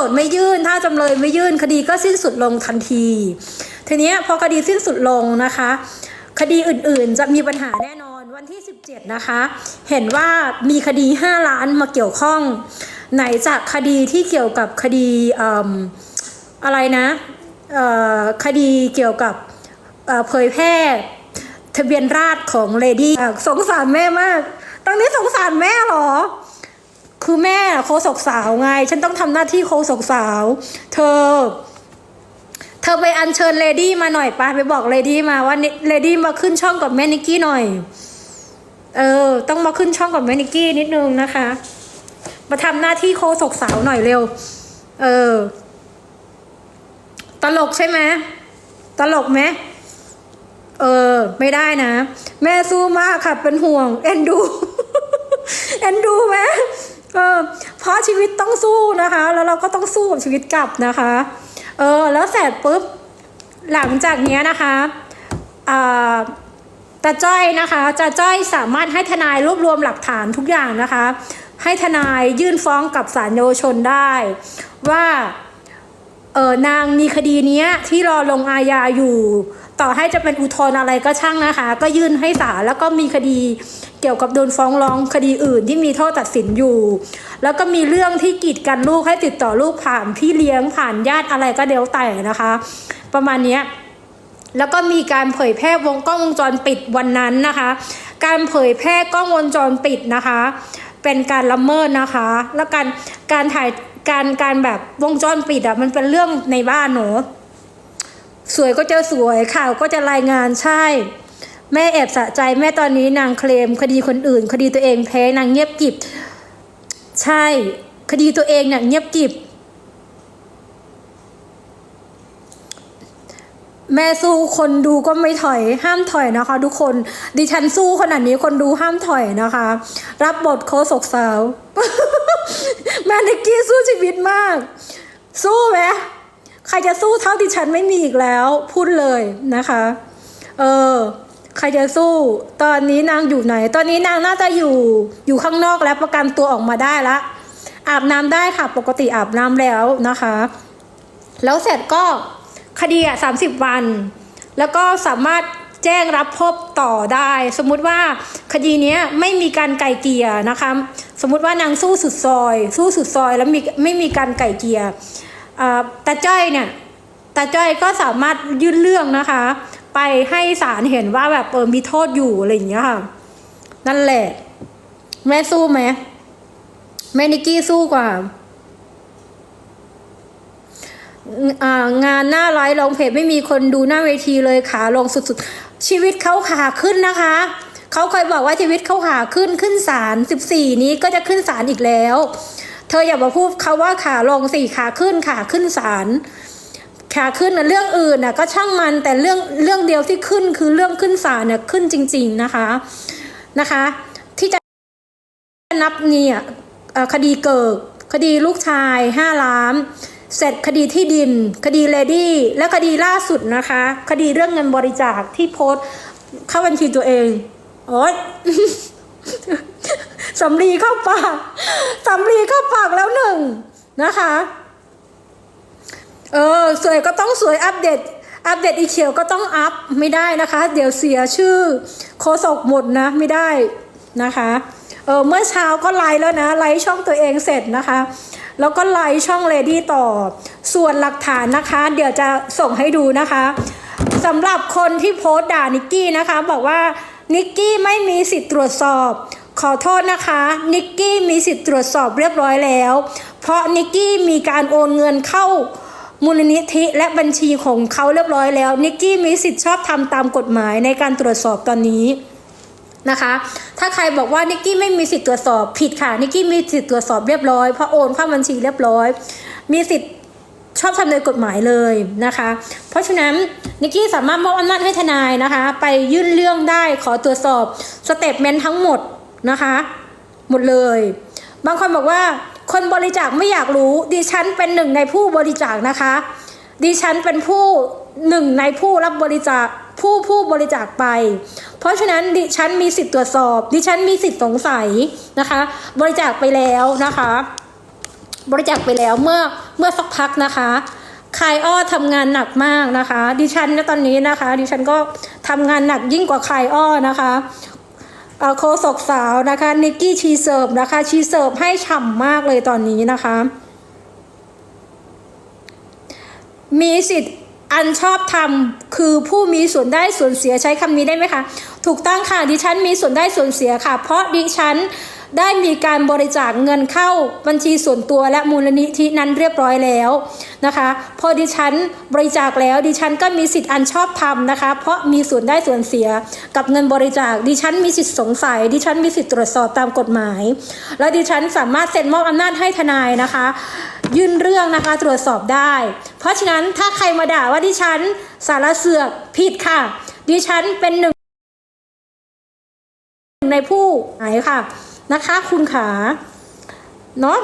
โจทย์ไม่ยื่นถ้าจำเลยไม่ยื่นคดีก็สิ้นสุดลงทันที ทีนี้พอคดีสิ้นสุดลงนะคะ คดีอื่นๆจะมีปัญหาแน่นอนวันที่ 17 นะคะ เห็นว่ามีคดี 5 ล้านมาเกี่ยวข้อง ไหนจากคดีที่เกี่ยวกับคดีอะไรนะคดีเกี่ยวกับเผยแพร่ทะเบียนราษของเลดี้สงสารแม่มาก ตอนนี้สงสารแม่หรอ คือแม่โคศกสาวไง ฉันต้องทำหน้าที่โคศกสาว เธอ เธอไปอัญเชิญเลดี้มาหน่อยปะไปบอกเลดี้มาว่าเลดี้มาขึ้นช่องกับแม่นิกกี้หน่อย เออ ต้องมาขึ้นช่องกับแม่นิกกี้นิดนึงนะคะ มาทำหน้าที่โคศกสาวหน่อยเร็ว เออ ตลกใช่ไหมตลกไหมเออ ไม่ได้นะ แม่สู้มากค่ะเป็นห่วง เอ็นดู เอ็นดูไหม เออเพราะชีวิตต้องสู้นะคะ แล้วเราก็ต้องสู้กับชีวิตกลับนะคะ เออ แล้วเสร็จปุ๊บ หลังจากเนี้ยนะคะอ่าตาจ้อยนะคะจะจ้อยสามารถให้ทนายรวบรวมหลักฐานทุกอย่างนะคะ ให้ทนายยื่นฟ้องกับศาลเยาวชนได้ ว่าเออนางมีคดีเนี้ยที่รอลงอาญาอยู่ ต่อให้จะเป็นอุทธรณ์อะไรก็ช่างนะคะ ก็ยื่นให้ศาลแล้วก็มีคดีเกี่ยวกับโดนฟ้องร้องคดีอื่นที่มีโทษตัดสินอยู่ แล้วก็มีเรื่องที่กีดกันลูกให้ติดต่อลูกผ่านพี่เลี้ยงผ่านญาติอะไรก็เดียวแต่นะคะ ประมาณนี้แล้วก็มีการเผยแพร่วงกล้องวงจรปิดวันนั้นนะคะ การเผยแพร่กล้องวงจรปิดนะคะ เป็นการละเมิดนะคะ แล้วการการถ่ายการการแบบวงจรปิดอะมันเป็นเรื่องในบ้านหนู สวยก็จะสวยข่าวก็จะรายงานใช่ แม่แอบสะใจแม่ตอนนี้นางเคลม คดีคนอื่น คดีตัวเองแพ้นางเงียบกิบ ใช่ คดีตัวเองเนี่ยเงียบกิบ แม่สู้คนดูก็ไม่ถอยห้ามถอยนะคะ ทุกคน ดิฉันสู้ขนาดนี้คนดูห้ามถอยนะคะ รับบทโคศกสาว แม่นิกกี้สู้ชีวิตมาก สู้ไหม ใครจะสู้เท่าดิฉันไม่มีอีกแล้วพูดเลยนะคะ เออใครจะสู้ ตอนนี้นางอยู่ไหน ตอนนี้นางน่าจะอยู่อยู่ข้างนอกแล้วประกันตัวออกมาได้ละ อาบน้ำได้ค่ะ ปกติอาบน้ำแล้วนะคะ แล้วเสร็จก็คดีอะสามสิบวัน แล้วก็สามารถแจ้งรับพบต่อได้ สมมุติว่าคดีเนี้ยไม่มีการไก่เกียนะคะ สมมุติว่านางสู้สุดซอย สู้สุดซอยแล้วมีไม่มีการไก่เกียอ่า ตาจ้อยเนี่ยตาจ้อยก็สามารถยื่นเรื่องนะคะ ไปให้ศาลเห็นว่าแบบเออมีโทษอยู่อะไรอย่างเงี้ยค่ะนั่นแหละ แม่สู้ไหมแม่นิกกี้สู้กว่างานหน้าไลฟ์ลงเพจไม่มีคนดูหน้าเวทีเลยขาลงสุดๆ ชีวิตเขาขาขึ้นนะคะ เขาเคยบอกว่าชีวิตเขาขาขึ้นขึ้นศาลสิบสี่นี้ก็จะขึ้นศาลอีกแล้ว เธออย่ามาพูดเขาว่าขาลงสี่ขาขึ้นขาขึ้นศาลขาขึ้นนะเรื่องอื่นน่ะก็ช่างมันแต่เรื่องเรื่องเดียวที่ขึ้นคือเรื่องขึ้นศาลเนี่ยขึ้นจริง ๆนะคะนะคะ ที่จะนับเนี่ยคดีเกิดคดีลูกชายห้าล้านเสร็จคดีที่ดิน คดีเลดี้และคดีล่าสุดนะคะ คดีเรื่องเงินบริจาคที่โพสเข้าบัญชีตัวเอง โอ๊ย สำลีเข้าปากสำลีเข้าปากแล้วหนึ่งนะคะ เออสวยก็ต้องสวยอัปเดต อัปเดตอีเขียวก็ต้องอัพไม่ได้นะคะ เดี๋ยวเสียชื่อโคศกหมดนะไม่ได้นะคะเออเมื่อเช้าก็ไลฟ์แล้วนะไลฟ์ช่องตัวเองเสร็จนะคะ แล้วก็ไลฟ์ช่องเลดี้ต่อ ส่วนหลักฐานนะคะ เดี๋ยวจะส่งให้ดูนะคะสำหรับคนที่โพสต์ด่านิกกี้นะคะ บอกว่า นิกกี้ไม่มีสิทธิ์ตรวจสอบ ขอโทษนะคะ นิกกี้มีสิทธิ์ตรวจสอบเรียบร้อยแล้ว เพราะนิกกี้มีการโอนเงินเข้ามูลนิธิและบัญชีของเขาเรียบร้อยแล้ว นิกกี้มีสิทธิ์ชอบทำตามกฎหมายในการตรวจสอบตอนนี้นะคะ ถ้าใครบอกว่านิกกี้ไม่มีสิทธิ์ตรวจสอบผิดค่ะ นิกกี้มีสิทธิ์ตรวจสอบเรียบร้อยเพราะโอนเข้าบัญชีเรียบร้อย มีสิทธิ์ ชอบทำโดยกฎหมายเลยนะคะ เพราะฉะนั้นนิกกี้สามารถมอบอำนาจให้ทนายนะคะ ไปยื่นเรื่องได้ขอตรวจสอบสเตทเมนต์ทั้งหมดนะคะ หมดเลย บางคนบอกว่าคนบริจาคไม่อยากรู้ดิฉันเป็นหนึ่งในผู้บริจาคนะคะ ดิฉันเป็นผู้หนึ่งในผู้รับบริจาคผู้ผู้บริจาคไป เพราะฉะนั้นดิฉันมีสิทธิ์ตรวจสอบ ดิฉันมีสิทธิ์สงสัยนะคะ บริจาคไปแล้วนะคะ บริจาคไปแล้วเมื่อเมื่อสักพักนะคะคายอ้อทำงานหนักมากนะคะ ดิฉันนี่ยตอนนี้นะคะ ดิฉันก็ทำงานหนักยิ่งกว่าคายอ้อนะคะโคศกสาวนะคะนิกกี้ชีเซิร์ฟนะคะชีเซิร์ฟให้ฉ่ำมากเลยตอนนี้นะคะ มีสิทธิ์อันชอบธรรมคือผู้มีส่วนได้ส่วนเสียใช้คำนี้ได้ไหมคะ ถูกต้องค่ะดิฉันมีส่วนได้ส่วนเสียค่ะ เพราะดิฉัน ได้มีการบริจาคเงินเข้าบัญชีส่วนตัวและมูลนิธินั้นเรียบร้อยแล้วนะคะ พอดิฉันบริจาคแล้วดิฉันก็มีสิทธิ์อันชอบธรรมนะคะ เพราะมีส่วนได้ส่วนเสียกับเงินบริจาค ดิฉันมีสิทธิ์สงสัย ดิฉันมีสิทธิ์ตรวจสอบตามกฎหมาย และดิฉันสามารถเซ็นมอบอำนาจให้ทนายนะคะ ยื่นเรื่องนะคะตรวจสอบได้ เพราะฉะนั้นถ้าใครมาด่าว่าดิฉันสารเสือกผิดค่ะ ดิฉันเป็นหนึ่งในผู้ไหนค่ะ นะคะคุณขาเนาะ